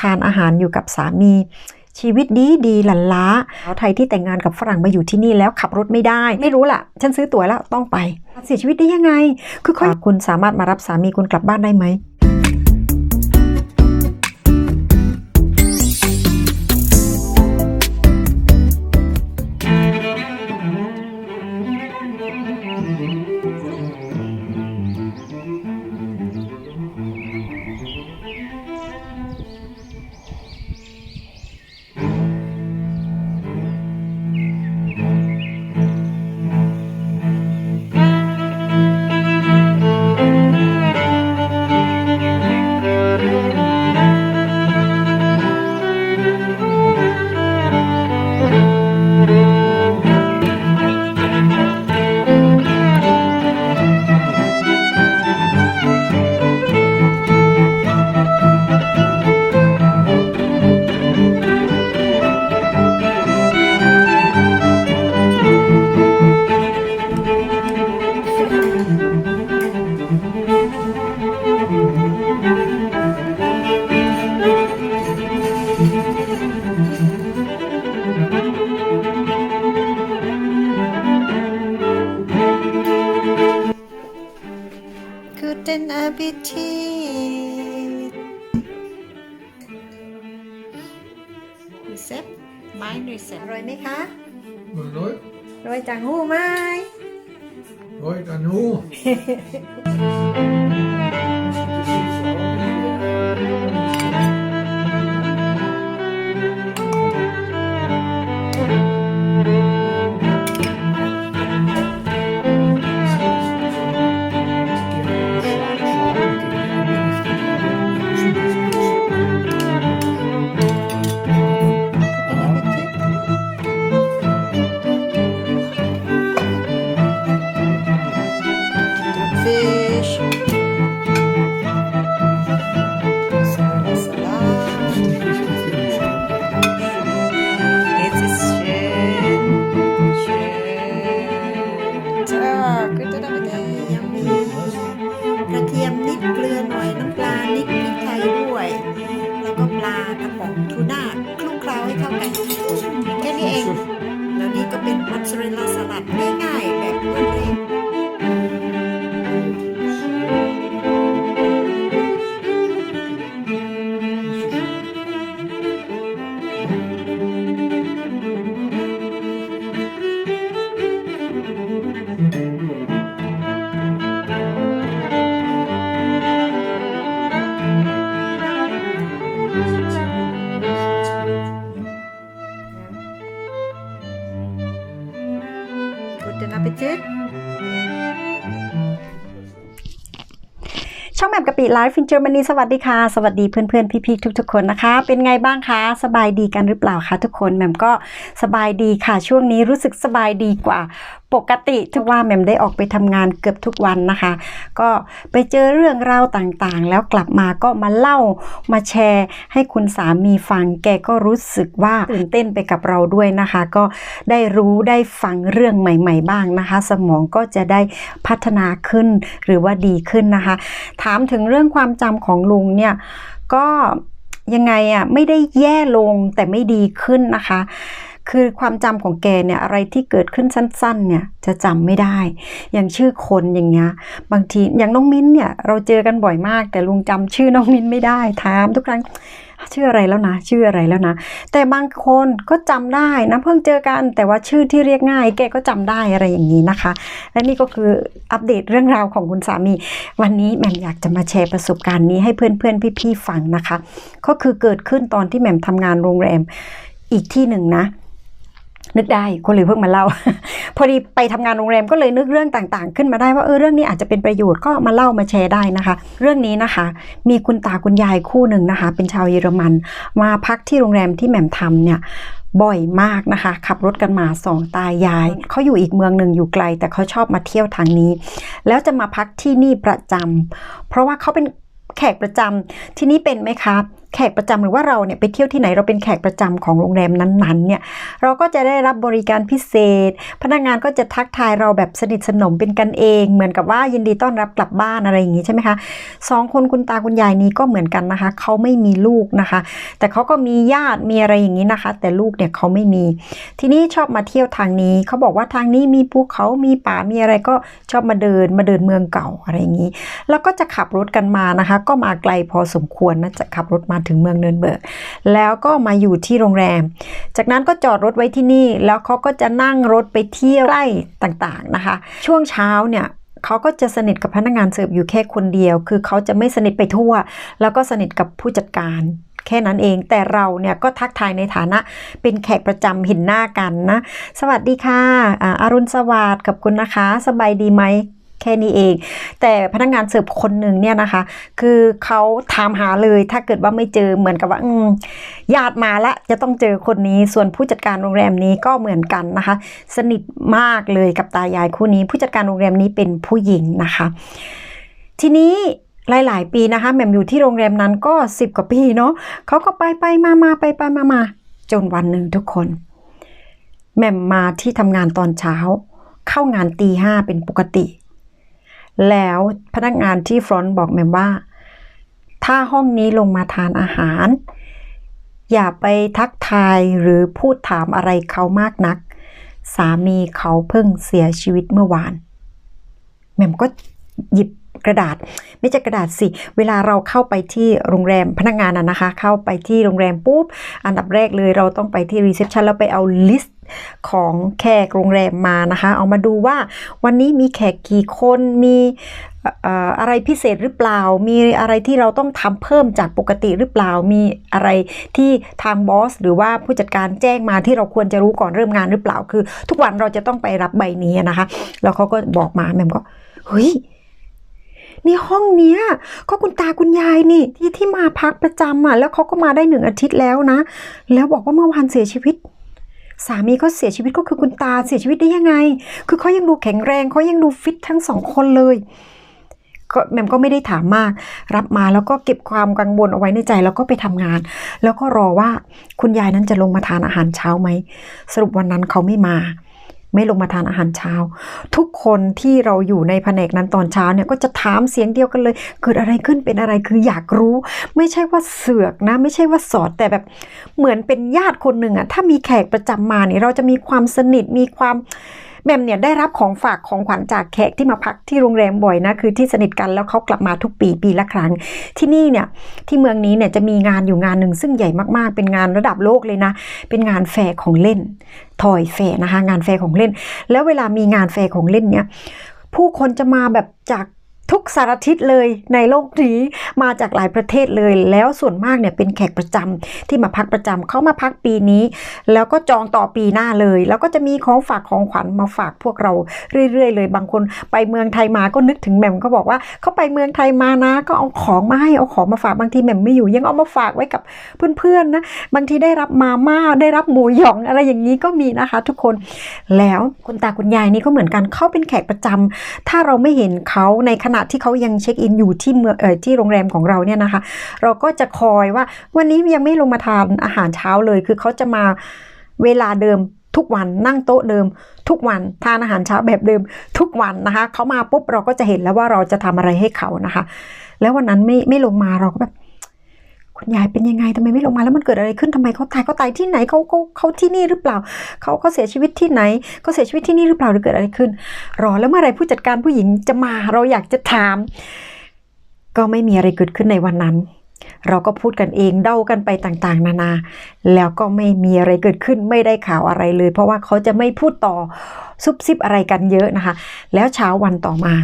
ทานอาหารอยู่กับสามีชีวิตดีดีหลันล้าสาวไทยที่แต่งงานกับฝรั่งมาอยู่ที่นี่แล้วขับรถไม่ได้ ไม่รู้ล่ะ ฉันซื้อตั๋วแล้วต้องไป เสียชีวิตได้ยังไง คือคุณสามารถมารับสามีคุณกลับบ้านได้ไหม Rezept mein Rezept อร่อยไหมคะ Nooit, อร่อยจังหูไหม nooit aan hoe. Guten Appetit ช่องแมปกะปิไลฟ์ฟินเจอร์มานนีสวัสดีค่ะ สวัสดีเพื่อนๆ พี่ๆทุกๆคนนะคะ เป็นไงบ้างคะ สบายดีกันหรือเปล่าคะทุกคนแหม่มก็สบายดีค่ะ ช่วงนี้รู้สึกสบายดีกว่า ปกติทุกว่าแหม่มได้ออกไปทำงานเกือบทุกวันนะคะ ก็ไปเจอเรื่องราวต่างๆ แล้วกลับมาก็มาเล่ามาแชร์ให้คุณสามีฟัง แกก็รู้สึกว่าตื่นเต้นไปกับเราด้วยนะคะ ก็ได้รู้ได้ฟังเรื่องใหม่ ๆ บ้างนะคะ สมองก็จะได้พัฒนาขึ้นหรือว่าดีขึ้นนะคะ ถามถึงเรื่องความจำของลุงเนี่ยก็ยังไงอะไม่ได้แย่ลงแต่ไม่ดีขึ้นนะคะ คือความจำของแกเนี่ยอะไรที่เกิดขึ้นสั้นๆเนี่ยจะจำไม่ได้ อย่างชื่อคนอย่างเงี้ยบางทีอย่างน้องมิ้นเนี่ยเราเจอกันบ่อยมาก แต่ลุงจำชื่อน้องมิ้นไม่ได้ถามทุกครั้งชื่ออะไรแล้วนะ ชื่ออะไรแล้วนะ แต่บางคนก็จำได้นะเพิ่งเจอกันแต่ว่าชื่อที่เรียกง่าย แกก็จำได้อะไรอย่างนี้นะคะ และนี่ก็คืออัปเดตเรื่องราวของคุณสามี วันนี้แหม่มอยากจะมาแชร์ประสบการณ์นี้ให้เพื่อนๆพี่ๆฟังนะคะ ก็คือเกิดขึ้นตอนที่แหม่มทำงานโรงแรมอีกที่หนึ่งนะ นึกได้ก็เลยเพิ่งมาเล่า พอดีไปทำงานโรงแรมก็เลยนึกเรื่องต่างๆ ขึ้นมาได้ว่าเออเรื่องนี้อาจจะเป็นประโยชน์ก็มาเล่ามาแชร์ได้นะคะ เรื่องนี้นะคะ มีคุณตาคุณยายคู่หนึ่งนะคะ เป็นชาวเยอรมันมาพักที่โรงแรมที่แหม่มทำเนี่ยบ่อยมากนะคะ ขับรถกันมาสองตายาย เขาอยู่อีกเมืองหนึ่งอยู่ไกล แต่เขาชอบมาเที่ยวทางนี้ แล้วจะมาพักที่นี่ประจำเพราะว่าเขาเป็นแขกประจำที่นี่เป็นไหมคะแขกประจำหรือว่าเราเนี่ยไปเที่ยวที่ไหนเราเป็นแขกประจำของโรงแรมนั้นๆเนี่ยเราก็จะได้รับบริการพิเศษ พนักงานก็จะทักทายเราแบบสนิทสนมเป็นกันเอง เหมือนกับว่ายินดีต้อนรับกลับบ้านอะไรอย่างนี้ใช่ไหมคะสองคนคุณตาคุณยายนี้ก็เหมือนกันนะคะเขาไม่มีลูกนะคะ แต่เขาก็มีญาติมีอะไรอย่างนี้นะคะ แต่ลูกเนี่ยเขาไม่มี ทีนี้ชอบมาเที่ยวทางนี้เขาบอกว่าทางนี้มีภูเขามีป่ามีอะไรก็ชอบมาเดินมาเดินเมืองเก่าอะไรอย่างนี้ แล้วก็จะขับรถกันมานะคะ ก็มาไกลพอสมควรนะจะขับรถมาถึงเมืองเนินเบิร์กแล้วก็มาอยู่ที่โรงแรม จากนั้นก็จอดรถไว้ที่นี่ แล้วเขาก็จะนั่งรถไปเที่ยวใกล้ต่างๆนะคะ ช่วงเช้าเนี่ยเขาก็จะสนิทกับพนักงานเสิร์ฟอยู่แค่คนเดียว คือเขาจะไม่สนิทไปทั่ว แล้วก็สนิทกับผู้จัดการแค่นั้นเอง แต่เราเนี่ยก็ทักทายในฐานะเป็นแขกประจำเห็นหน้ากันนะ สวัสดีค่ะออารุณสวัสดิ์กับคุณนะคะ สบายดีไหม แค่นี้เอง แต่พนักงานเสิร์ฟคนหนึ่งเนี่ยนะคะ คือเขาถามหาเลยถ้าเกิดว่าไม่เจอเหมือนกับว่าญาติมาละจะต้องเจอคนนี้ส่วนผู้จัดการโรงแรมนี้ก็เหมือนกันนะคะ สนิทมากเลยกับตายายคู่นี้ ผู้จัดการโรงแรมนี้เป็นผู้หญิงนะคะ ทีนี้หลาย ๆ ปีนะคะแหม่มอยู่ที่โรงแรมนั้นก็สิบกว่าปีเนาะเขาก็ไปไปมามาไปไปมามาจนวันหนึ่งทุกคนแหม่มมาที่ทำงานตอนเช้า เข้างานตีห้าเป็นปกติ แล้วพนักงานที่ฟรอนต์บอกแมมว่า ถ้าห้องนี้ลงมาทานอาหาร อย่าไปทักทายหรือพูดถามอะไรเขามากนัก สามีเขาเพิ่งเสียชีวิตเมื่อวานแมมก็หยิบ กระดาษ ไม่ใช่กระดาษสิ เวลาเราเข้าไปที่โรงแรมพนักงานอะนะคะ เข้าไปที่โรงแรมปุ๊บ อันดับแรกเลยเราต้องไปที่รีเซพชันแล้วไปเอาลิสต์ของแขกโรงแรมมานะคะ เอามาดูว่าวันนี้มีแขกกี่คนมีอะไรพิเศษหรือเปล่า มีอะไรที่เราต้องทำเพิ่มจากปกติหรือเปล่า มีอะไรที่ทางบอสหรือว่าผู้จัดการแจ้งมาที่เราควรจะรู้ก่อนเริ่มงานหรือเปล่า คือ ทุกวันเราจะต้องไปรับใบนี้นะคะ แล้วเขาก็บอกมาแมมก็ เฮ้ย นี่ห้องเนี้ยก็คุณตาคุณยายนี่ที่ที่มาพักประจำอะแล้วเขาก็มาได้หนึ่งอาทิตย์แล้วนะ แล้วบอกว่าเมื่อวานเสียชีวิตสามีเขาเสียชีวิตก็คือคุณตาเสียชีวิตได้ยังไง คือเขายังดูแข็งแรงเขายังดูฟิตทั้งสองคนเลย ก็แหมมก็ไม่ได้ถามมาก รับมาแล้วก็เก็บความกังวลเอาไว้ในใจแล้วก็ไปทำงาน แล้วก็รอว่าคุณยายนั้นจะลงมาทานอาหารเช้าไหม สรุปวันนั้นเขาไม่มา ไม่ลงมาทานอาหารเช้า ทุกคนที่เราอยู่ในแผนกนั้นตอนเช้าเนี่ยก็จะถามเสียงเดียวกันเลย เกิดอะไรขึ้นเป็นอะไรคืออยากรู้ ไม่ใช่ว่าเสือกนะ ไม่ใช่ว่าสอดแต่แบบเหมือนเป็นญาติคนหนึ่งอะถ้ามีแขกประจำมาเนี่ยเราจะมีความสนิทมีความ แมมเนี่ยได้รับของฝากของขวัญจากแขกที่มาพักที่โรงแรมบ่อยนะคือที่สนิทกันแล้วเขากลับมาทุกปีปีละครั้ง ที่นี่เนี่ยที่เมืองนี้เนี่ยจะมีงานอยู่งานหนึ่งซึ่งใหญ่มากๆ เป็นงานระดับโลกเลยนะ เป็นงานแฟร์ของเล่นทอยแฟร์นะคะงานแฟร์ของเล่น แล้วเวลามีงานแฟร์ของเล่นเนี่ยผู้คนจะมาแบบจาก ทุกสารทิศเลยในโลกนี้มาจากหลายประเทศเลย แล้วส่วนมากเนี่ยเป็นแขกประจำที่มาพักประจำเขามาพักปีนี้ แล้วก็จองต่อปีหน้าเลย แล้วก็จะมีของฝากของขวัญมาฝากพวกเราเรื่อย ๆ เลย บางคนไปเมืองไทยมาก็นึกถึงแหม่มก็บอกว่าเขาไปเมืองไทยมานะ ก็เอาของมาให้เอาของมาฝากบางทีแหม่มไม่อยู่ยังเอามาฝากไว้กับเพื่อนๆนะบางทีได้รับมาม่าได้รับหมูหยองอะไรอย่างนี้ก็มีนะคะ ทุกคนแล้วคุณตาคุณยายนี่ก็เหมือนกันเขาเป็นแขกประจำถ้าเราไม่เห็นเขาในขณะที่เขายังเช็คอินอยู่ที่เมืองเอ่อที่โรงแรมของเราเนี่ยนะคะ เราก็จะคอยว่าวันนี้ยังไม่ลงมาทานอาหารเช้าเลย คือเขาจะมาเวลาเดิมทุกวันนั่งโต๊ะเดิม ทุกวันทานอาหารเช้าแบบเดิม ทุกวันนะคะเขามาปุ๊บเราก็จะเห็นแล้วว่าเราจะทำอะไรให้เขานะคะ แล้ววันนั้นไม่ไม่ลงมาเราก็แบบ คุณยายเป็นยังไงทำไมไม่ลงมาแล้วมันเกิดอะไรขึ้นทำไมเขาตายเขาตายที่ไหนเขาเขาเขาที่นี่หรือเปล่าเขาเขาเสียชีวิตที่ไหนเขาเสียชีวิตที่นี่หรือเปล่าหรือเกิดอะไรขึ้น รอแล้วเมื่อไรผู้จัดการผู้หญิงจะมาเราอยากจะถาม ก็ไม่มีอะไรเกิดขึ้นในวันนั้น เราก็พูดกันเองเดากันไปต่างๆ นานา แล้วก็ไม่มีอะไรเกิดขึ้นไม่ได้ข่าวอะไรเลย เพราะว่าเขาจะไม่พูดต่อซุบซิบอะไรกันเยอะนะคะ แล้วเช้าวันต่อมา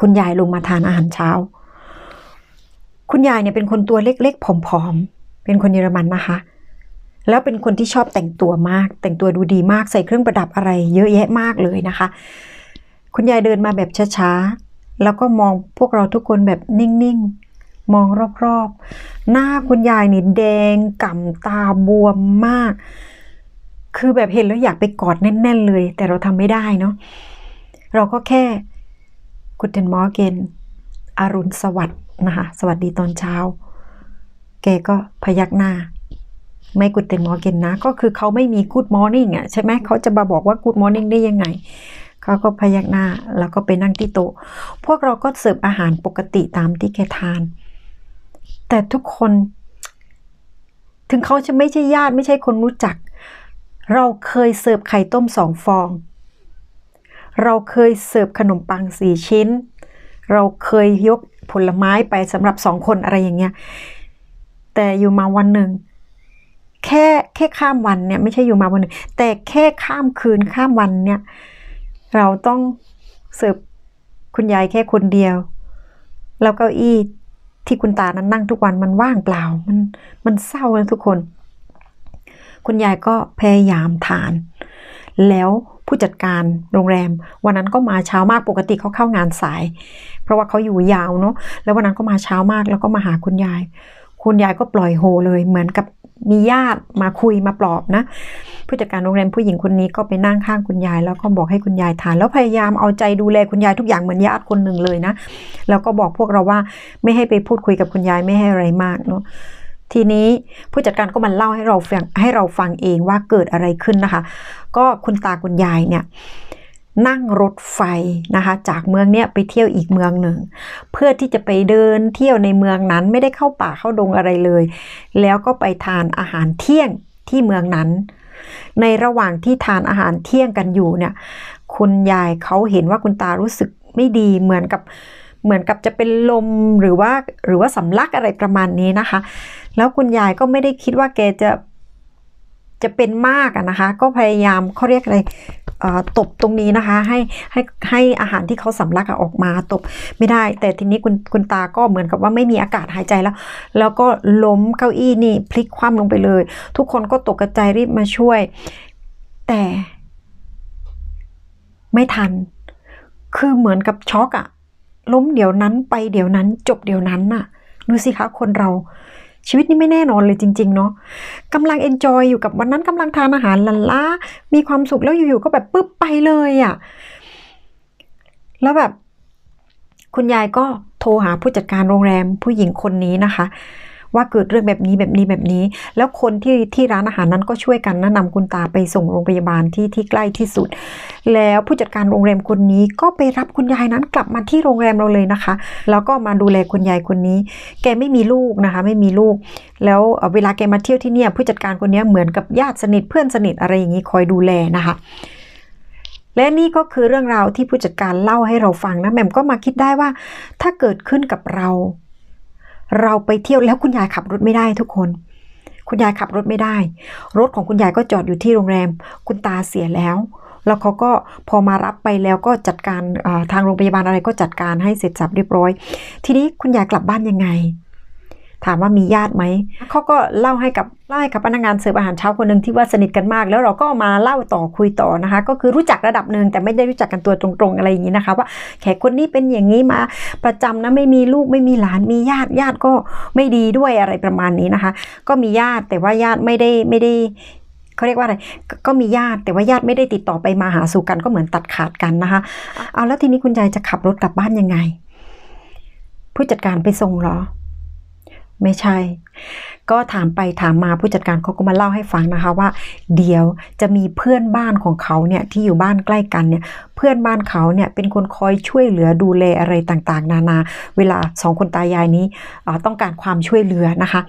คุณยายลงมาทานอาหารเช้า คุณยายเนี่ยเป็นคนตัวเล็กๆผอมๆ เป็นคนเยอรมันนะคะ แล้วเป็นคนที่ชอบแต่งตัวมาก แต่งตัวดูดีมากใส่เครื่องประดับอะไร เยอะแยะมากเลยนะคะ คุณยายเดินมาแบบช้าๆ แล้วก็มองพวกเราทุกคนแบบนิ่งๆ มองรอบๆ หน้าคุณยายนี่แดงก่ำตาบวมมาก คือแบบเห็นแล้วอยากไปกอดแน่น ๆ เลย แต่เราทำไม่ได้เนาะ เราก็แค่กุดเทนมอร์เกนอรุณสวัสดิ์ นะคะ สวัสดีตอนเช้า แกก็พยักหน้า ไม่กุดเต็นมอเกนนะ ก็คือเขาไม่มีกูดมอร์นิ่งอะใช่ไหมเขาจะมาบอกว่ากูดมอร์นิ่งได้ยังไงเขาก็พยักหน้าแล้วก็ไปนั่งที่โต๊ะ พวกเราก็เสิร์ฟอาหารปกติตามที่แกทาน แต่ทุกคน ถึงเขาจะไม่ใช่ญาติไม่ใช่คนรู้จัก เราเคยเสิร์ฟไข่ต้มสองฟอง เราเคยเสิร์ฟขนมปังสี่ชิ้น เราเคยยก ผลไม้ไปสำหรับสองคนอะไรอย่างเงี้ยแต่อยู่มาวันหนึ่งแค่แค่ข้ามวันเนี่ยไม่ใช่อยู่มาวันหนึ่งแต่แค่ข้ามคืนข้ามวันเนี่ย เราต้องเสิร์ฟคุณยายแค่คนเดียว แล้วเก้าอี้ที่คุณตานั้นนั่งทุกวันมันว่างเปล่า มันมันเศร้านะทุกคน คุณยายก็พยายามทาน แล้ว ผู้จัดการโรงแรม วันนั้นก็มาเช้ามากปกติเขาเข้างานสาย เพราะว่าเขาอยู่ยาวเนาะแล้ววันนั้นก็มาเช้ามากแล้วก็มาหาคุณยาย คุณยายก็ปล่อยโฮเลย เหมือนกับมีญาติมาคุยมาปลอบนะ ผู้จัดการโรงแรมผู้หญิงคนนี้ก็ไปนั่งข้างคุณยาย แล้วก็บอกให้คุณยายทาน แล้วพยายามเอาใจดูแลคุณยายทุกอย่างเหมือนญาติคนหนึ่งเลยนะ แล้วก็บอกพวกเราว่าไม่ให้ไปพูดคุยกับคุณยายไม่ให้อะไรมากเนาะ ทีนี้ผู้จัดการก็มาเล่าให้เราฟังให้เราฟังเองว่าเกิดอะไรขึ้นนะคะ ก็คุณตาคุณยายเนี่ยนั่งรถไฟนะคะจากเมืองเนี้ยไปเที่ยวอีกเมืองหนึ่ง เพื่อที่จะไปเดินเที่ยวในเมืองนั้นไม่ได้เข้าป่าเข้าดงอะไรเลย แล้วก็ไปทานอาหารเที่ยงที่เมืองนั้น ในระหว่างที่ทานอาหารเที่ยงกันอยู่เนี่ยคุณยายเขาเห็นว่าคุณตารู้สึกไม่ดีเหมือนกับ เหมือนกับจะเป็นลมหรือว่าหรือว่าสำลักอะไรประมาณนี้นะคะ แล้วคุณยายก็ไม่ได้คิดว่าแกจะจะเป็นมากนะคะ ก็พยายามเขาเรียกอะไรตบตรงนี้นะคะ ให้ให้ให้อาหารที่เขาสำลักอออกมาตบไม่ได้ แต่ทีนี้คุณคุณตาก็เหมือนกับว่าไม่มีอากาศหายใจแล้ว แล้วก็ล้มเก้าอี้นี่พลิกคว่ำลงไปเลย ทุกคนก็ตกกระจายรีบมาช่วย แต่ ไม่ทัน คือเหมือนกับช็อกอะ ล้มเดี๋ยวนั้นไปเดี๋ยวนั้นจบเดี๋ยวนั้นน่ะดูสิคะคนเราชีวิตนี้ไม่แน่นอนเลยจริง ๆ เนาะกำลังเอนจอยอยู่กับวันนั้นกำลังทานอาหารลันล้ามีความสุขแล้วอยู่ๆก็แบบปึ๊บไปเลยอะ่ะแล้วแบบ คุณยายก็โทรหาผู้จัดการโรงแรมผู้หญิงคนนี้นะคะ ว่าเกิดเรื่องแบบนี้แบบนี้แบบนี้ แล้วคนที่ที่ร้านอาหารนั้นก็ช่วยกันแนะนำคุณตาไปส่งโรงพยาบาลที่ที่ใกล้ที่สุด แล้วผู้จัดการโรงแรมคนนี้ก็ไปรับคุณยายนั้นกลับมาที่โรงแรมเราเลยนะคะ แล้วก็มาดูแลคุณยายคนนี้ แกไม่มีลูกนะคะ ไม่มีลูก แล้วเอ่อเวลาแกมาเที่ยวที่เนี่ยผู้จัดการคนนี้เหมือนกับญาติสนิทเพื่อนสนิทอะไรอย่างนี้คอยดูแลนะคะและนี่ก็คือเรื่องราวที่ผู้จัดการเล่าให้เราฟังนะแหม่มก็มาคิดได้ว่า ถ้าเกิดขึ้นกับเรา เราไปเที่ยวแล้วคุณยายขับรถไม่ได้ทุกคน คุณยายขับรถไม่ได้ รถของคุณยายก็จอดอยู่ที่โรงแรม คุณตาเสียแล้ว แล้วเขาก็พอมารับไปแล้วก็จัดการทางโรงพยาบาลอะไรก็จัดการให้เสร็จสับเรียบร้อย ทีนี้คุณยายกลับบ้านยังไง ถามว่ามีญาติไหม เขาก็เล่าให้กับเล่าให้กับพนักงานเสิร์ฟอาหารเช้าคนหนึ่งที่ว่าสนิทกันมาก แล้วเราก็มาเล่าต่อคุยต่อนะคะ ก็คือรู้จักระดับหนึ่งแต่ไม่ได้รู้จักกันตัวตรงๆอะไรอย่างนี้นะคะ ว่าแขกคนนี้เป็นอย่างนี้มาประจำนะไม่มีลูกไม่มีหลานมีญาติญาติก็ไม่ดีด้วยอะไรประมาณนี้นะคะ ก็มีญาติแต่ว่าญาติไม่ได้ไม่ได้เขาเรียกว่าอะไรกก็มีญาติแต่ว่าญาติไม่ได้ติดต่อไปมาหาสู่กันก็เหมือนตัดขาดกันนะคะเอาแล้วทีนี้คุณยายจะขับรถกลับบ้านยังไง ผู้จัดการไปส่งเหรอ ไม่ใช่ ก็ถามไปถามมาผู้จัดการเขาก็มาเล่าให้ฟังนะคะว่า เดี๋ยวจะมีเพื่อนบ้านของเขาเนี่ยที่อยู่บ้านใกล้กันเนี่ยเพื่อนบ้านเขาเนี่ยเป็นคนคอยช่วยเหลือดูแลอะไรต่างๆ นานา เวลาสองคนตายายนี้ต้องการความช่วยเหลือนะคะ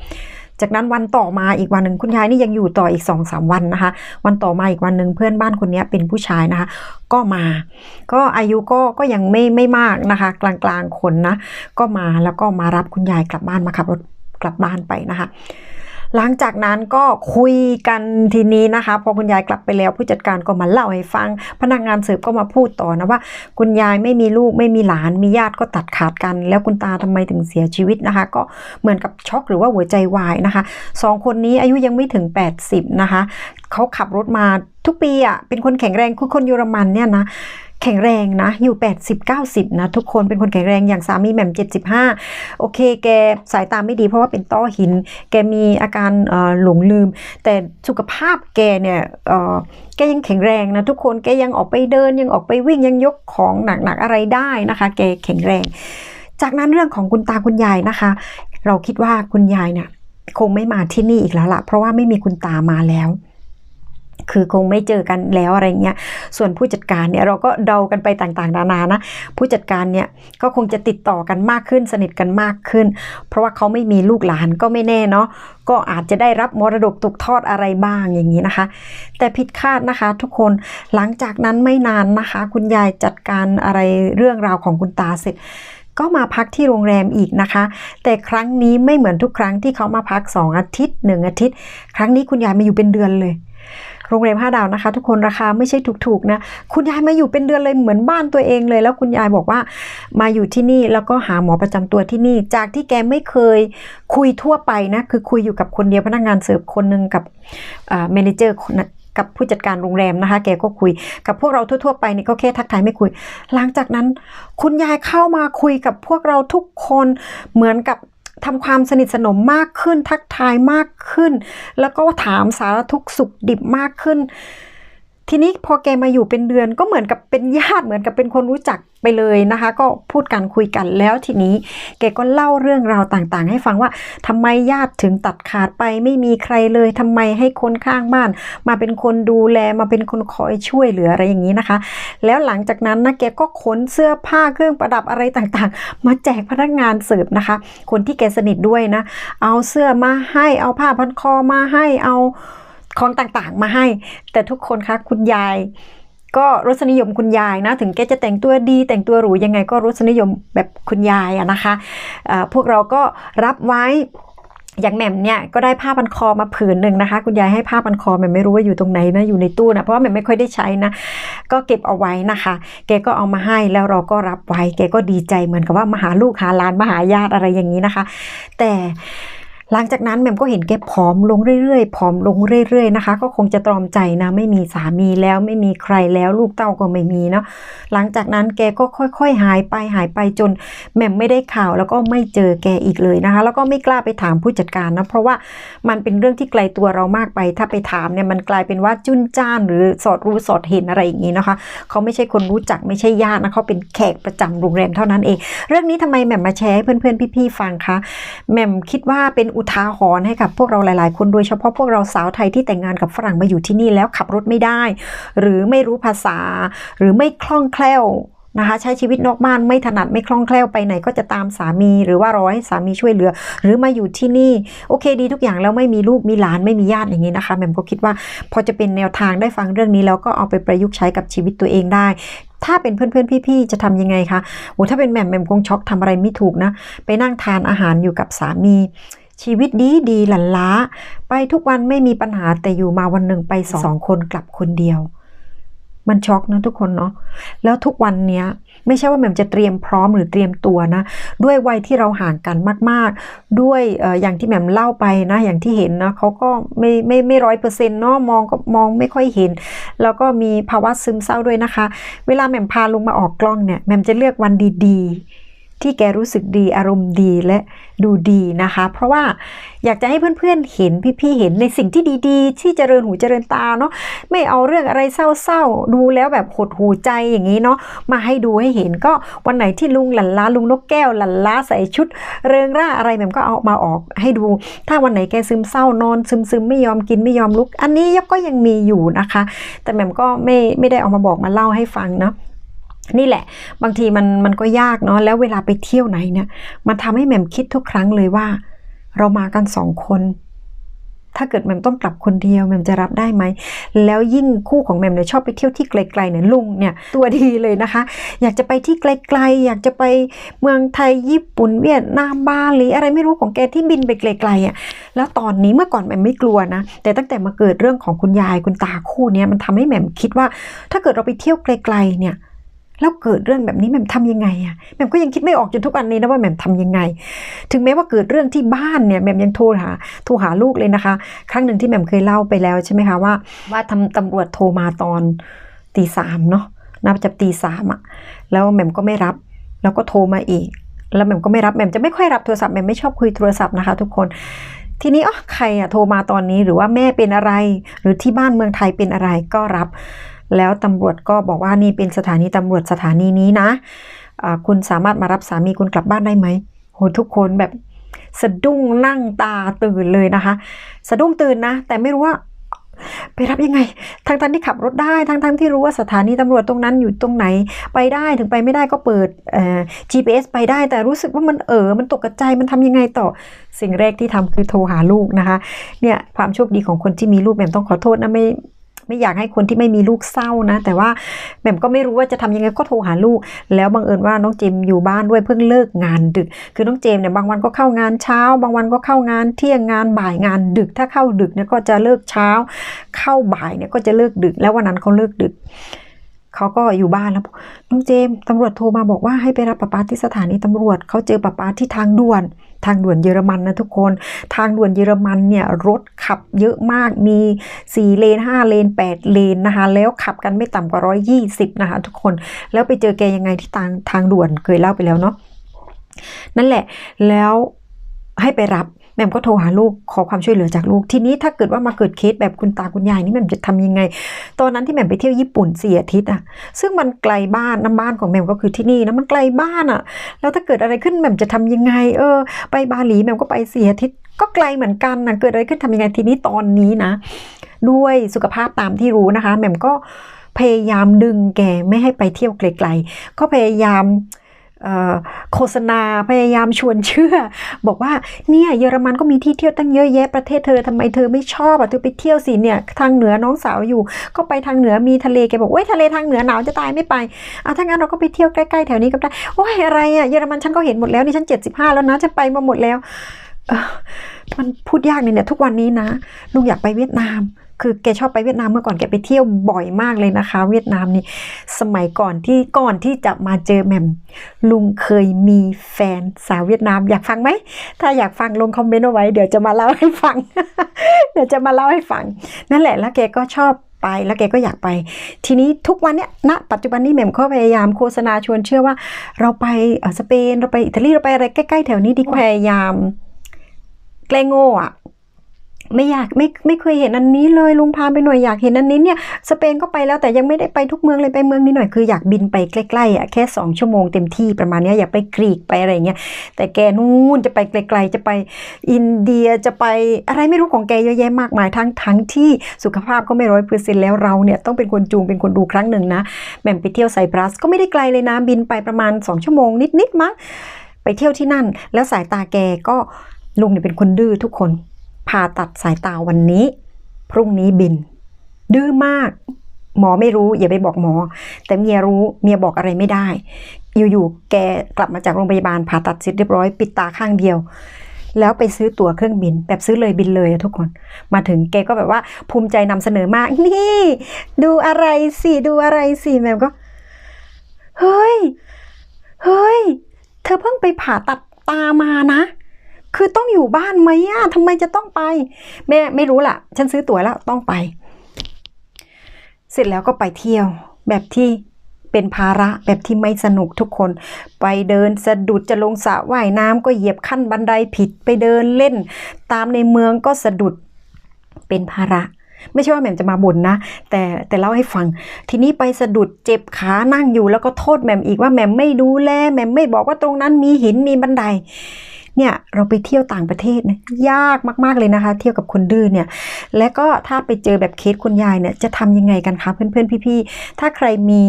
จากนั้นวันต่อมาอีกวันหนึ่งคุณยายนี่ยังอยู่ต่ออีกสองสามวันนะคะ วันต่อมาอีกวันหนึ่งเพื่อนบ้านคนนี้เป็นผู้ชายนะคะ ก็มา ก็อายุก็ก็ยังไม่ไม่มากนะคะ กลางๆคนนะก็มาแล้วก็มารับคุณยายกลับบ้านมาขับรถ กลับบ้านไปนะคะ หลังจากนั้นก็คุยกันทีนี้นะคะ พอคุณยายกลับไปแล้วผู้จัดการก็มาเล่าให้ฟัง พนักงานเสิร์ฟก็มาพูดต่อนะว่า คุณยายไม่มีลูกไม่มีหลาน มีญาติก็ตัดขาดกัน แล้วคุณตาทำไมถึงเสียชีวิตนะคะ ก็เหมือนกับช็อกหรือว่าหัวใจวายนะคะสองคนนี้อายุยังไม่ถึง 80 นะคะเขาขับรถมาทุกปีอะเป็นคนแข็งแรงคือคนเยอรมันเนี่ยนะ แข็งแรงนะ อยู่ 80 90 นะทุกคนเป็นคนแข็งแรงอย่างสามีแหม่ม 75 โอเค แกสายตาไม่ดีเพราะว่าเป็นต้อหิน แกมีอาการหลงลืม แต่สุขภาพแกเนี่ยแกยังแข็งแรงนะทุกคนแกยังออกไปเดินยังออกไปวิ่งยังยกของหนักๆอะไรได้นะคะ แกแข็งแรง จากนั้นเรื่องของคุณตาคุณยายนะคะ เราคิดว่าคุณยายเนี่ยคงไม่มาที่นี่อีกแล้วละเพราะว่าไม่มีคุณตามาแล้ว คือคงไม่เจอกันแล้วอะไรเงี้ย ส่วนผู้จัดการเนี่ยเราก็เดากันไปต่างๆ นานานะ ผู้จัดการเนี่ยก็คงจะติดต่อกันมากขึ้นสนิทกันมากขึ้น เพราะว่าเขาไม่มีลูกหลานก็ไม่แน่เนาะ ก็อาจจะได้รับมรดกตกทอดอะไรบ้างอย่างนี้นะคะ แต่ผิดคาดนะคะ ทุกคน หลังจากนั้นไม่นานนะคะ คุณยายจัดการอะไรเรื่องราวของคุณตาเสร็จก็มาพักที่โรงแรมอีกนะคะ แต่ครั้งนี้ไม่เหมือนทุกครั้งที่เขามาพัก 2 อาทิตย์ 1 อาทิตย์ ครั้งนี้คุณยายมาอยู่เป็นเดือนเลย โรงแรม5ดาวนะคะ ทุกคนราคาไม่ใช่ถูกๆนะคุณยายมาอยู่เป็นเดือนเลยเหมือนบ้านตัวเองเลย แล้วคุณยายบอกว่ามาอยู่ที่นี่แล้วก็หาหมอประจำตัวที่นี่ จากที่แกไม่เคยคุยทั่วไปนะคือคุยอยู่กับคนเดียวพนักงานเสิร์ฟคนหนึ่งกับเมนเจอร์กับผู้จัดการโรงแรมนะคะ แกก็คุย กับพวกเราทั่ว ๆ ไปนี่ก็แค่ทักทายไม่คุย หลังจากนั้น คุณยายเข้ามาคุยกับพวกเราทุกคนเหมือนกับ ทำความสนิทสนมมากขึ้น ทักทายมากขึ้น แล้วก็ถามสารทุกข์สุขดิบมากขึ้น ทีนี้พอแกมาอยู่เป็นเดือนก็เหมือนกับเป็นญาติเหมือนกับเป็นคนรู้จักไปเลยนะคะ ก็พูดกันคุยกันแล้วทีนี้ แกก็เล่าเรื่องราวต่างๆ ให้ฟังว่าทำไมญาติถึงตัดขาดไปไม่มีใครเลยทำไมให้คนข้างบ้าน มาเป็นคนดูแลมาเป็นคนคอยช่วยเหลืออะไรอย่างนี้นะคะ แล้วหลังจากนั้นนะแกก็ขนเสื้อผ้าเครื่องประดับอะไรต่างๆ มาแจกพนักงานเสิร์ฟนะคะ คนที่แกสนิทด้วยนะ เอาเสื้อมาให้เอาผ้าพันคอมาให้เอา ของต่างๆ มาให้ แต่ทุกคนคะคุณยาย ก็รสนิยมคุณยายนะ ถึงแกจะแต่งตัวดีแต่งตัวหรูยังไงก็รสนิยมแบบคุณยายอะนะคะะพวกเราก็รับไว้อย่างแหม่มเนี่ยก็ได้ผ้าพันคอมาผืนหนึ่งนะคะ คุณยายให้ผ้าพันคอแหม่มไม่รู้ว่าอยู่ตรงไหนนะอยู่ในตู้นะเพราะว่าแหม่มไม่ค่อยได้ใช้นะ ก็เก็บเอาไว้นะคะ แกก็เอามาให้แล้วเราก็รับไว้ แกก็ดีใจเหมือนกับว่ามาหาลูกหาหลานมาหาญาติอะไรอย่างนี้นะคะ แต่ หลังจากนั้นแหม่มก็เห็นแกผอมลงเรื่อยๆผอมลงเรื่อยๆนะคะ ก็คงจะตรอมใจนะ ไม่มีสามีแล้วไม่มีใครแล้วลูกเต้าก็ไม่มีเนาะหลังจากนั้นแกก็ค่อย ๆ หายไปหายไปจนแหม่มไม่ได้ข่าวแล้วก็ไม่เจอแกอีกเลยนะคะ แล้วก็ไม่กล้าไปถามผู้จัดการนะเพราะว่ามันเป็นเรื่องที่ไกลตัวเรามากไป ถ้าไปถามเนี่ยมันกลายเป็นว่าจุนจ้านหรือสอดรู้สอดเห็นอะไรอย่างนี้นะคะเขาไม่ใช่คนรู้จักไม่ใช่ญาตินะเขาเป็นแขกประจำโรงแรมเท่านั้นเอง เรื่องนี้ทำไมแหม่มมาแชร์ให้เพื่อนๆพี่ๆฟังคะแหม่มคิดว่าเป็นอุทาหรณ์ให้กับพวกเราหลาย ๆ คนโดยเฉพาะพวกเราสาวไทยที่แต่งงานกับฝรั่งมาอยู่ที่นี่แล้วขับรถไม่ได้ หรือไม่รู้ภาษา หรือไม่คล่องแคล่วนะคะใช้ชีวิตนอกบ้านไม่ถนัดไม่คล่องแคล่วไปไหนก็จะตามสามี หรือว่ารอให้สามีช่วยเหลือ หรือมาอยู่ที่นี่ โอเคดีทุกอย่างแล้วไม่มีลูกมีหลานไม่มีญาติอย่างนี้นะคะแหม่มก็คิดว่าพอจะเป็นแนวทางได้ฟังเรื่องนี้แล้วก็เอาไปประยุกต์ใช้กับชีวิตตัวเองได้ ถ้าเป็นเพื่อนๆพี่ๆจะทำยังไงคะโอ้ถ้าเป็นแหม่มแหม่มคงช็อกทำอะไรไม่ถูกนะ ไปนั่งทานอาหารอยู่กับสามี ชีวิตดีดีหลันล้า ไปทุกวันไม่มีปัญหาแต่อยู่มาวันหนึ่งไปสองคนกลับคนเดียว มันช็อกนะทุกคนเนาะแล้วทุกวันเนี้ยไม่ใช่ว่าแหม่มจะเตรียมพร้อมหรือเตรียมตัวนะ ด้วยวัยที่เราห่างกันมาก ๆ ด้วยอออย่างที่แหม่มเล่าไปนะ อย่างที่เห็นนะเขาก็ไม่ไม่ไม่ร้อยเปอร์เซ็นต์เนาะมองก็มองไม่ค่อยเห็น แล้วก็มีภาวะซึมเศร้าด้วยนะคะ เวลาแหม่มพาลุงมาออกกล้องเนี่ยแหม่มจะเลือกวันดี ๆ ที่แกรู้สึกดีอารมณ์ดีและดูดีนะคะ เพราะว่าอยากจะให้เพื่อนๆเห็นพี่ๆเห็นในสิ่งที่ดีๆ ที่เจริญหูเจริญตาเนาะไม่เอาเรื่องอะไรเศร้าๆ ดูแล้วแบบหดหูใจอย่างนี้เนาะมาให้ดูให้เห็นก็วันไหนที่ลุงหลันล้าลุงนกแก้วหลันล้าใส่ชุด เริงร่าอะไรแหม่ก็เอามาออกให้ดู ถ้าวันไหนแกซึมเศร้านอนซึมซึมๆไม่ยอมกินไม่ยอมลุก อันนี้ก็ยังมีอยู่นะคะ แต่แหม่มก็ไม่ไม่ได้เอามาบอกมาเล่าให้ฟังเนาะ นี่แหละ บางทีมันมันก็ยากเนาะแล้วเวลาไปเที่ยวไหนเนี่ยมันทำให้แหม่มคิดทุกครั้งเลยว่า เรามากันสองคนถ้าเกิดแหม่มต้องกลับคนเดียวแหม่มจะรับได้ไหม แล้วยิ่งคู่ของแหม่มเนี่ยชอบไปเที่ยวที่ไกลๆเนี่ยลุงเนี่ยตัวดีเลยนะคะ อยากจะไปที่ไกลๆ อยากจะไปเมืองไทยญี่ปุ่นเวียดนามบาหลีอะไรไม่รู้ของแกที่บินไปไกลๆอะแล้วตอนนี้เมื่อก่อนแหม่มไม่กลัวนะ แต่ตั้งแต่มาเกิดเรื่องของคุณยายคุณตาคู่เนี้ยมันทำให้แหม่มคิดว่า ถ้าเกิดเราไปเที่ยวไกลๆเนี่ย แล้วเกิดเรื่องแบบนี้แม่มทำยังไงอะแม่มก็ยังคิดไม่ออกจนทุกวันนี้นะว่าแม่มทำยังไง ถึงแม้ว่าเกิดเรื่องที่บ้านเนี่ยแม่มยังโทรหาโทรหาลูกเลยนะคะ ครั้งหนึ่งที่แม่มเคยเล่าไปแล้วใช่ไหมคะว่า ว่าทำตำรวจโทรมาตอนตีสามเนาะนับจากตีสามอะแล้วแม่มก็ไม่รับ แล้วก็โทรมาอีก แล้วแม่มก็ไม่รับแม่มจะไม่ค่อยรับโทรศัพท์แม่มไม่ชอบคุยโทรศัพท์นะคะ ทุกคนทีนี้อ๋อใครอะโทรมาตอนนี้หรือว่าแม่เป็นอะไร หรือที่บ้านเมืองไทยเป็นอะไรก็รับ แล้วตำรวจก็บอกว่านี่เป็นสถานีตำรวจสถานีนี้นะอ่าคุณสามารถมารับสามีคุณกลับบ้านได้ไหมโหทุกคนแบบสะดุ้งนั่งตาตื่นเลยนะคะ สะดุ้งตื่นนะ แต่ไม่รู้ว่าไปรับยังไงทั้งทั้งที่ขับรถได้ทั้งทั้งที่รู้ว่าสถานีตำรวจตรงนั้นอยู่ตรงไหนไปได้ถึงไปไม่ได้ก็เปิดเอ่อ GPS ไปได้ แต่รู้สึกว่ามันเออมันตกกระจมันทำยังไงต่อสิ่งแรกที่ทำคือโทรหาลูกนะคะเนี่ยความโชคดีของคนที่มีลูกแม่มต้องขอโทษนะไม่ ไม่อยากให้คนที่ไม่มีลูกเศร้านะ แต่ว่าแหม่มก็ไม่รู้ว่าจะทำยังไงก็โทรหาลูก แล้วบังเอิญว่าน้องเจมอยู่บ้านด้วยเพิ่งเลิกงานดึก คือน้องเจมเนี่ยบางวันก็เข้างานเช้า บางวันก็เข้างานเที่ยงงานบ่ายงานดึก ถ้าเข้าดึกเนี่ยก็จะเลิกเช้า เข้าบ่ายเนี่ยก็จะเลิกดึก แล้ววันนั้นเขาเลิกดึกเขาก็อยู่บ้านแล้วน้องเจมตำรวจโทรมาบอกว่าให้ไปรับป้าป๊าที่สถานีตำรวจเขาเจอป้าป๊าที่ทางด่วน ทางด่วนเยอรมันนะทุกคน ทางด่วนเยอรมันเนี่ยรถขับเยอะมากมี 4 เลน 5 เลน 8 เลนนะคะ แล้วขับกันไม่ต่ำกว่า 120 นะคะทุกคน แล้วไปเจอแกยังไงที่ทางทางด่วนเคยเล่าไปแล้วเนาะ นั่นแหละ แล้วให้ไปรับ แม่มก็โทรหาลูกขอความช่วยเหลือจากลูก ทีนี้ถ้าเกิดว่ามาเกิดเคสแบบคุณตาคุณยายนี่แม่มจะทำยังไง ตอนนั้นที่แม่มไปเที่ยวญี่ปุ่นสี่อาทิตย์อะซึ่งมันไกลบ้านน้ำบ้านของแม่มก็คือที่นี่นะมันไกลบ้านอะแล้วถ้าเกิดอะไรขึ้นแม่มจะทำยังไง เออ ไปบาหลีแม่มก็ไปสี่อาทิตย์ก็ไกลเหมือนกันนะเกิดอะไรขึ้นทำยังไงทีนี้ตอนนี้นะ ด้วยสุขภาพตามที่รู้นะคะแม่มก็พยายามดึงแกไม่ให้ไปเที่ยวไกลๆก็พยายาม โฆษณาพยายามชวนเชื่อ บอกว่าเนี่ยเยอรมันก็มีที่เที่ยวตั้งเยอะแยะประเทศเธอทำไมเธอไม่ชอบอะเธอไปเที่ยวสิเนี่ยทางเหนือน้องสาวอยู่ ก็ไปทางเหนือมีทะเลแกบอกโอ้ยทะเลทางเหนือหนาวจะตายไม่ไปอะถ้างั้นเราก็ไปเที่ยวใกล้ๆแถวนี้ก็ได้โอ้ยอะไรอะเยอรมันฉันก็เห็นหมดแล้วนี่ฉันเจ็ดสิบห้าแล้วนะฉันไปมาหมดแล้วมันพูดยากเนี่ยทุกวันนี้นะลุงอยากไปเวียดนาม คือแกชอบไปเวียดนามเมื่อก่อนแกไปเที่ยวบ่อยมากเลยนะคะ เวียดนามนี่สมัยก่อนที่ก่อนที่จะมาเจอแหม่มลุงเคยมีแฟนสาวเวียดนามอยากฟังไหมถ้าอยากฟังลงคอมเมนต์เอาไว้เดี๋ยวจะมาเล่าให้ฟัง เดี๋ยวจะมาเล่าให้ฟัง นั่นแหละแล้วแกก็ชอบไปแล้วแกก็อยากไป ทีนี้ทุกวันเนี้ยณปัจจุบันนี้แหม่มก็พยายามโฆษณาชวนเชื่อว่า เราไปสเปนเราไปอิตาลีเราไปอะไรใกล้ๆแถวนี้ดีพยายามแกล้งโง่อะ ไม่อยากไม่ไม่เคยเห็นอันนี้เลยลุงพาไปหน่อยอยากเห็นอันนี้เนี่ยสเปนก็ไปแล้วแต่ยังไม่ได้ไปทุกเมืองเลยไปเมืองนี้หน่อยคืออยากบินไปใกล้ๆอะแค่สองชั่วโมงเต็มที่ประมาณนี้อยากไปกรีกไปอะไรเงี้ยแต่แกนู่นจะไปไกลๆจะไปอินเดียจะไปอะไรไม่รู้ของแกเยอะแยะมากมายทั้งทั้งที่สุขภาพก็ไม่ร้อยเปอร์เซ็นต์แล้วเราเนี่ยต้องเป็นคนจูงเป็นคนดูครั้งหนึ่งนะแหม่มไปเที่ยวไซปรัสก็ไม่ได้ไกลเลยนะบินไปประมาณสองชั่วโมงนิดๆมั้งไปเที่ยวที่นั่น แล้วสายตาแกก็ลุงเนี่ยเป็นคนดื้อทุกคน ผ่าตัดสายตาวันนี้ พรุ่งนี้บิน ดื้อมาก หมอไม่รู้ อย่าไปบอกหมอ แต่เมียรู้เมียบอกอะไรไม่ได้ อยู่ๆแกกลับมาจากโรงพยาบาลผ่าตัดเสร็จเรียบร้อย ปิดตาข้างเดียว แล้วไปซื้อตั๋วเครื่องบิน แบบซื้อเลยบินเลยทุกคน มาถึงแกก็แบบว่าภูมิใจนำเสนอมาก นี่ ดูอะไรสิดูอะไรสิแมวก็เฮ้ยเฮ้ย เธอเพิ่งไปผ่าตัดตามานะ ต้องอยู่บ้านไหมอะทำไมจะต้องไป แม่ไม่รู้ล่ะ ฉันซื้อตั๋วแล้วต้องไป เสร็จแล้วก็ไปเที่ยว แบบที่เป็นภาระแบบที่ไม่สนุกทุกคน ไปเดินสะดุดจะลงสระว่ายน้ำก็เหยียบขั้นบันไดผิดไปเดินเล่น ตามในเมืองก็สะดุดเป็นภาระไม่ใช่ว่าแหม่มจะมาบ่นนะ แต่แต่เล่าให้ฟัง ทีนี้ไปสะดุดเจ็บขานั่งอยู่แล้วก็โทษแหม่มอีกว่าแหม่มไม่ดูแลแหม่มไม่บอกว่าตรงนั้นมีหินมีบันได เนี่ยเราไปเที่ยวต่างประเทศเนี่ยยากมากๆเลยนะคะ เที่ยวกับคนดื้อเนี่ยและก็ถ้าไปเจอแบบเคสคุณยายเนี่ยจะทำยังไงกันคะเพื่อนๆพี่ๆถ้าใครมี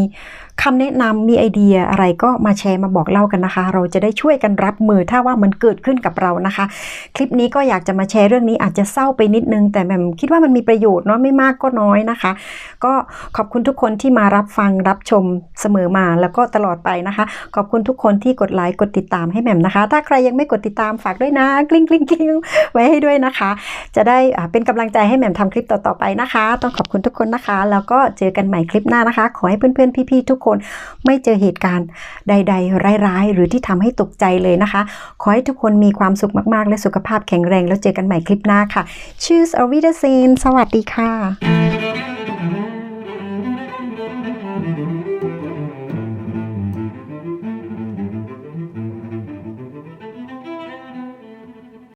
คำแนะนำมีไอเดียอะไรก็มาแชร์มาบอกเล่ากันนะคะ เราจะได้ช่วยกันรับมือถ้าว่ามันเกิดขึ้นกับเรานะคะ คลิปนี้ก็อยากจะมาแชร์เรื่องนี้อาจจะเศร้าไปนิดนึง แต่แหม่มคิดว่ามันมีประโยชน์เนาะไม่มากก็น้อยนะคะ ก็ขอบคุณทุกคนที่มารับฟังรับชมเสมอมาแล้วก็ตลอดไปนะคะ ขอบคุณทุกคนที่กดไลค์กดติดตามให้แหม่มนะคะ ถ้าใครยังไม่กดติดตามฝากด้วยนะกลิ้งกลิ้งกลิ้งไว้ให้ด้วยนะคะ จะได้เป็นกำลังใจให้แหม่มทำคลิปต่อๆไปนะคะ ต้องขอบคุณทุกคนนะคะ แล้วก็เจอกันใหม่คลิปหน้านะคะ ขอให้เพื่อนๆพี่ๆทุกคน ไม่เจอเหตุการณ์ใด ๆ ร้ายๆ หรือที่ทำให้ตกใจเลยนะคะ ขอให้ทุกคนมีความสุขมากๆ และสุขภาพแข็งแรง แล้วเจอกันใหม่คลิปหน้าค่ะ Choose a w i d a s e n สวัสดีค่ะ